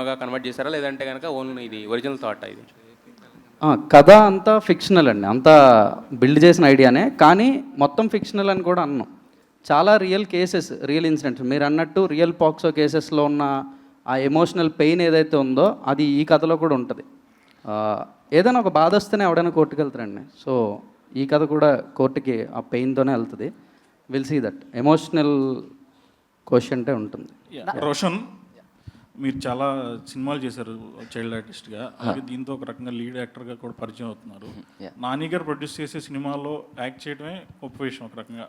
బాగా కన్వర్ట్ చేశారా? లేదంటే కనుక ఓన్లీ ఇది ఒరిజినల్ థాట్ ఇది? ఆ, కథ అంతా ఫిక్షనల్ అండి. అంతా బిల్డ్ చేసిన ఐడియానే కానీ మొత్తం ఫిక్షనల్ అని కూడా అన్నాం. చాలా రియల్ కేసెస్ రియల్ ఇన్సిడెంట్స్ మీరు అన్నట్టు రియల్ పాక్సో కేసెస్లో ఉన్న ఆ ఎమోషనల్ పెయిన్ ఏదైతే ఉందో అది ఈ కథలో కూడా ఉంటుంది. ఆ, ఏదైనా ఒక బాధ వస్తేనే ఎవడైనా కోర్టుకు వెళ్తారండి సో ఈ కథ కూడా కోర్టుకి ఆ పెయిన్తోనే వెళ్తుంది. విల్ సీ దట్ ఎమోషనల్ క్వశ్చన్టే ఉంటుంది. రోషన్ మీరు చాలా సినిమాలు చేశారు చైల్డ్ ఆర్టిస్ట్గా. అలాగే దీంతో ఒక రకంగా లీడ్ యాక్టర్గా కూడా పరిచయం అవుతున్నారు. నాని గారు ప్రొడ్యూస్ చేసే సినిమాలో యాక్ట్ చేయడమే గొప్ప విషయం ఒక రకంగా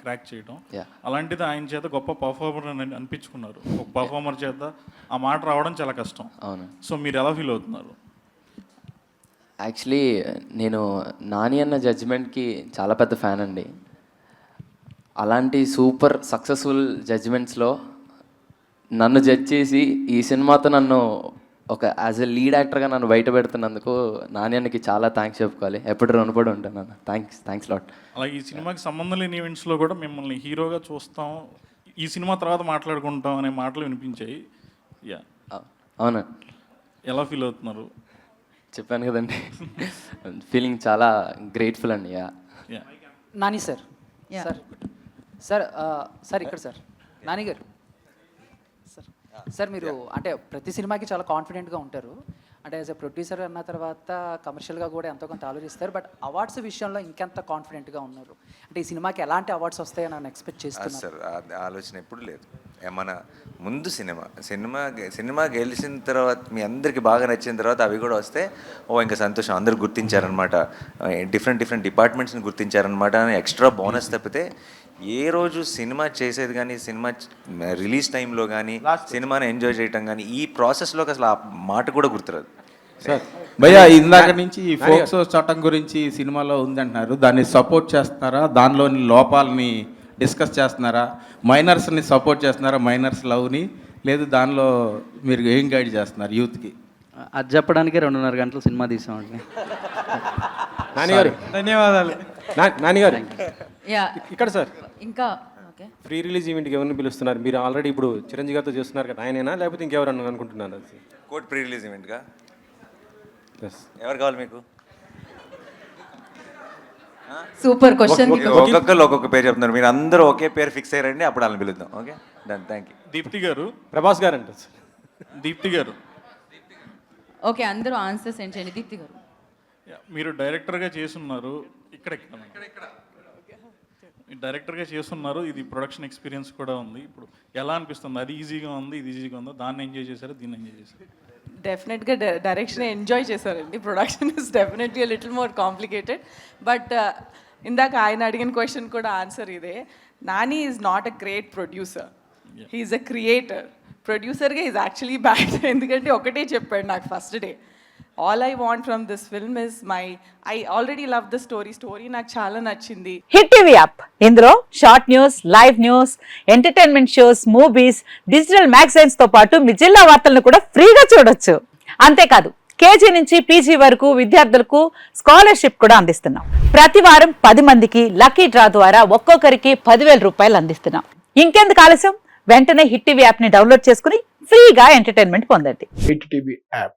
క్రాక్ చేయడం అలాంటిది ఆయన చేత గొప్ప పర్ఫార్మర్ అని అనిపించుకున్నారు. ఒక పర్ఫార్మర్ చేత ఆ మాట రావడం చాలా కష్టం. అవును. సో మీరు ఎలా ఫీల్ అవుతున్నారు? యాక్చువల్లీ నేను నాని అన్న జడ్జిమెంట్కి చాలా పెద్ద ఫ్యాన్ అండి. అలాంటి సూపర్ సక్సెస్ఫుల్ జడ్జిమెంట్స్లో నన్ను జడ్జ్ చేసి ఈ సినిమాతో నన్ను ఒక యాజ్ ఎ లీడ్ యాక్టర్గా నన్ను బయట పెడుతున్నందుకు నాని అన్నకి చాలా థ్యాంక్స్ చెప్పుకోవాలి. ఎప్పుడు రుణపడి ఉంటాను అన్న థ్యాంక్స్ థ్యాంక్స్ లాట్ అలాగే ఈ సినిమాకి సంబంధం లేని ఈవెంట్స్లో కూడా మిమ్మల్ని హీరోగా చూస్తాం. ఈ సినిమా తర్వాత మాట్లాడుకుంటాం అనే మాటలు వినిపించాయి. యా అవునా. ఎలా ఫీల్ అవుతున్నారు? చెప్పాను కదండి. ఫీలింగ్ చాలా గ్రేట్ఫుల్ అండి yeah yeah Nani sir. Sir. Sir sir ఇక్కడ sir. Nani garu. Sir. Sir మీరు అంటే ప్రతి సినిమాకి చాలా కాన్ఫిడెంట్గా ఉంటారు. అంటే యాజ్ ఎ ప్రొడ్యూసర్ అన్న తర్వాత కమర్షియల్గా కూడా ఎంతో కొంత ఆలోచిస్తారు. బట్ అవార్డ్స్ విషయంలో ఇంకెంత కాన్ఫిడెంట్గా ఉన్నారు? అంటే ఈ సినిమాకి ఎలాంటి అవార్డ్స్ వస్తాయని నేను ఎక్స్పెక్ట్ అది చేస్తున్నాను సార్ ఆలోచన ఎప్పుడు లేదు. మన ముందు సినిమా. సినిమా సినిమా గెలిచిన తర్వాత మీ అందరికి బాగా నచ్చిన తర్వాత అవి కూడా వస్తే ఓ ఇంకా సంతోషం. అందరు గుర్తించారనమాట డిఫరెంట్ డిఫరెంట్ డిపార్ట్మెంట్స్ని గుర్తించారనమాట అని ఎక్స్ట్రా బోనస్ తప్పితే ఏ రోజు సినిమా చేసేది కానీ సినిమా రిలీజ్ టైంలో కానీ సినిమాని ఎంజాయ్ చేయటం కానీ ఈ ప్రాసెస్లోకి అసలు ఆ మాట కూడా గుర్తురాదు. సార్ భయ్యా ఇందాక నుంచి ఈ ఫోక్సో చట్టం గురించి సినిమాలో ఉందంటున్నారు. దాన్ని సపోర్ట్ చేస్తున్నారా దానిలోని లోపాలని డిస్కస్ చేస్తున్నారా? మైనర్స్ని సపోర్ట్ చేస్తున్నారా? మైనర్స్ లవ్ని? లేదు దానిలో మీరు ఏం గైడ్ చేస్తున్నారు యూత్కి? అది చెప్పడానికి రెండున్నర గంటలు సినిమా తీసామండి నాన్నగారు ధన్యవాదాలు. నా- నాన్నగారు యా. ఇక్కడ సార్. ఇంకా ఓకే. ప్రీ రిలీజ్ ఈవెంట్కి ఎవరిని పిలుస్తున్నారు? మీరు ఆల్రెడీ ఇప్పుడు చిరంజీవి గారితో చేస్తున్నారు కదా ఆయనేనా? లేకపోతే ఇంకెవరన్నా అనుకుంటున్నారు? అది కోర్ట్ ప్రీ రిలీజ్ ఈవెంట్గా? ఎస్ ఎవరు కావాలి మీకు? సూపర్ క్వశ్చన్ ఒక్కొక్కరు ఒక్కొక్క పేరు చెప్తున్నారు. మీరు అందరూ ఒకే పేరు ఫిక్స్ అయ్యారండి అప్పుడు వాళ్ళని పిలుద్దాం. Okay done thank you Deepthi garu. Prabhas garu sir. Deepti గారు. ఓకే అందరూ ఆన్సర్ సెండ్ చేయండి. దీప్తి గారు. యా, మీరు డైరెక్టర్గా చేస్తున్నారు. ఇక్కడ ఇక్కడ. ఇక్కడ డైరెక్టర్గా చేస్తున్నారు. ఇది ప్రొడక్షన్ ఎక్స్పీరియన్స్ కూడా ఉంది. ఇప్పుడు ఎలా అనిపిస్తుంది? అది ఈజీగా ఉంది ఇది ఈజీగా ఉందో? దాన్ని ఎంజాయ్ చేశారు? దీన్ని ఎంజాయ్ చేశారు? డెఫినెట్గా డైరెక్షన్ ఎంజాయ్ చేశారండి. Production is definitely little more complicated but ఇందాక ఆయన అడిగిన క్వశ్చన్ కూడా ఆన్సర్ ఇదే. Nani is not a great producer he's a creator ప్రొడ్యూసర్గా ఈజ్ యాక్చువల్లీ బ్యాడ్ ఎందుకంటే ఒకటే చెప్పాడు నాకు first day all I want from this film is my I already love the story story నాకు చాలా నచ్చింది. హిట్ టీవీ యాప్ ఇందులో short news live news entertainment shows movies digital మ్యాగజైన్స్తో పాటు మీ జిల్లా వార్తలను కూడా ఫ్రీగా చూడొచ్చు. అంతేకాదు కేజీ నుంచి పీజీ వరకు విద్యార్థులకు స్కాలర్షిప్ కూడా అందిస్తున్నాం. ప్రతి వారం పది మందికి లక్కీ డ్రా ద్వారా ఒక్కొక్కరికి పదివేల రూపాయలు అందిస్తున్నాం. ఇంకెందుకు ఆలస్యం? వెంటనే హిట్ టీవీ యాప్ని డౌన్లోడ్ చేసుకుని ఫ్రీగా ఎంటర్టైన్మెంట్ పొందండి. Hit TV app